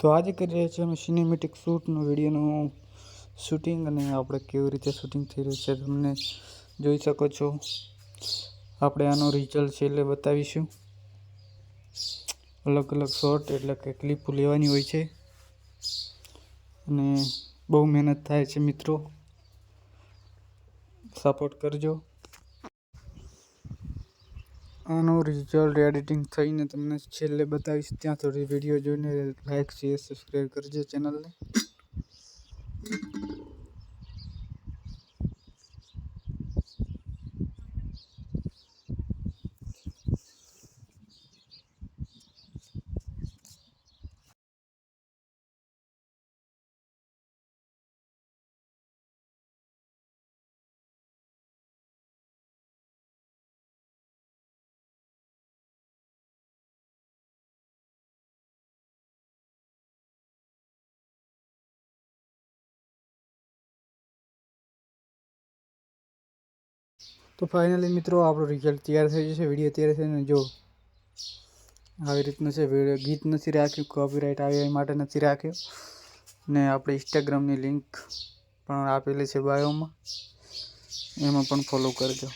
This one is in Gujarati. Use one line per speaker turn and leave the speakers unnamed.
તો આજે કરી રહ્યા છીએ અમે સિનેમેટિક શૂટનું વિડીયોનું શૂટિંગ અને આપણે કેવી રીતે શૂટિંગ થઈ રહ્યું છે તમને જોઈ શકો છો. આપણે આનો રિઝલ્ટ છે એટલે બતાવીશું. અલગ અલગ શોર્ટ એટલે કે ક્લિપ લેવાની હોય છે. અને બહુ મહેનત થાય છે મિત્રો. સપોર્ટ કરજો. આનું રિઝલ્ટ એડિટિંગ થઈને તમને છેલ્લે બતાવીશ. ત્યાં સુધી વીડિયો જોઈને લાઈક શેર સબસ્ક્રાઈબ કરજો ચેનલને તો ફાઇનલી મિત્રો, આપણો રિઝલ્ટ તૈયાર થઈ જશે વીડિયો તૈયાર થઈને જો, આવી રીતનું છે વીડિયો ગીત નથી રાખ્યું કોપીરાઇટ આવે એ માટે નથી રાખ્યું. ને આપણે ઇન્સ્ટાગ્રામની લિંક પણ આપેલી છે બાયોમાં એમાં પણ ફોલો કરજો.